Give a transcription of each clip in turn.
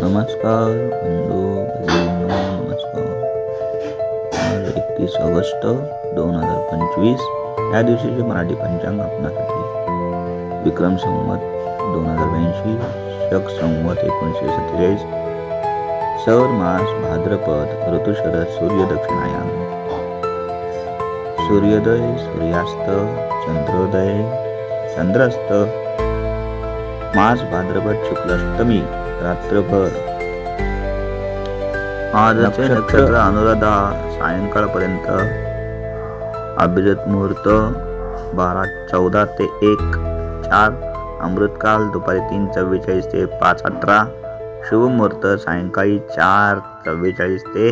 नमस्कार बंधू भगिनींनो नमस्कार. आज एकतीस ऑगस्ट दोन हजार पंचवीस या दिवशीचे मराठी पंचांग आपणासाठी विक्रम संवत दोन हजार ब्याऐंशी शक संवत एकोणीसशे सत्तेचाळीस सौर मास भाद्रपद ऋतुशरद सूर्य दक्षिणायन. सूर्योदय सूर्यास्त चंद्रोदय चंद्रास्त मास भाद्रपद शुक्लाष्टमी रात्रभर. आजचे नक्षत्र अनुराधा सायंकाळपर्यंत. अभिजित मुहूर्त बारा चौदा ते एक चार. अमृतकाल दुपारी तीन चव्वेचाळीस ते पाच अठरा. शुभ मुहूर्त सायंकाळी चार चव्वेचाळीस ते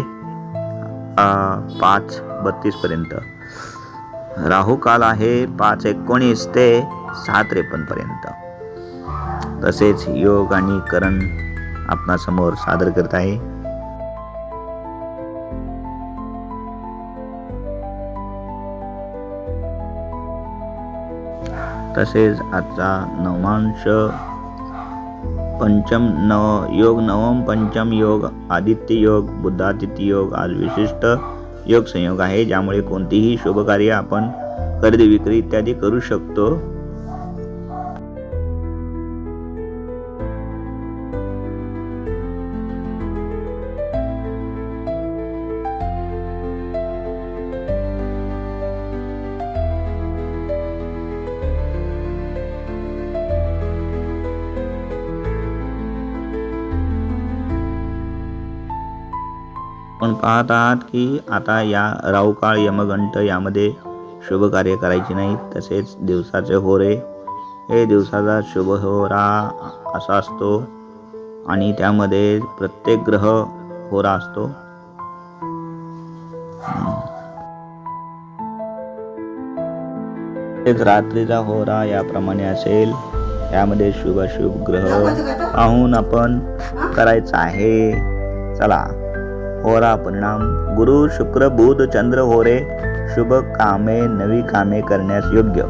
पाच बत्तीसपर्यंत राहुकाल राहू काल आहे पाच एकोणीस ते सहा त्रेपन्नपर्यंत तसेच योग आणि करण आपणासमोर सादर करत आहे. तसेच आजचा नवमांश पंचम नव योग नवम पंचम योग आदित्य योग बुद्धादित्य योग आज विशिष्ट योग संयोग आहे ज्यामुळे कोणतीही शुभ कार्य आपण खरेदी विक्री इत्यादी करू शकतो. पण पाहत आहात की आता या राहुकाळ यमगंट यामध्ये शुभ कार्य करायचे नाही तसेच दिवसाचे होरे. हे दिवसाचा शुभ होरा असा असतो आणि त्यामध्ये प्रत्येक ग्रह होरा असतो. तसेच रात्रीचा होरा याप्रमाणे असेल. यामध्ये शुभ ग्रह पाहून आपण करायचं आहे. चला. होरा परिणाम। गुरु शुक्र बुध चंद्र होरे शुभ कामे नवी कामे करण्यास योग्य।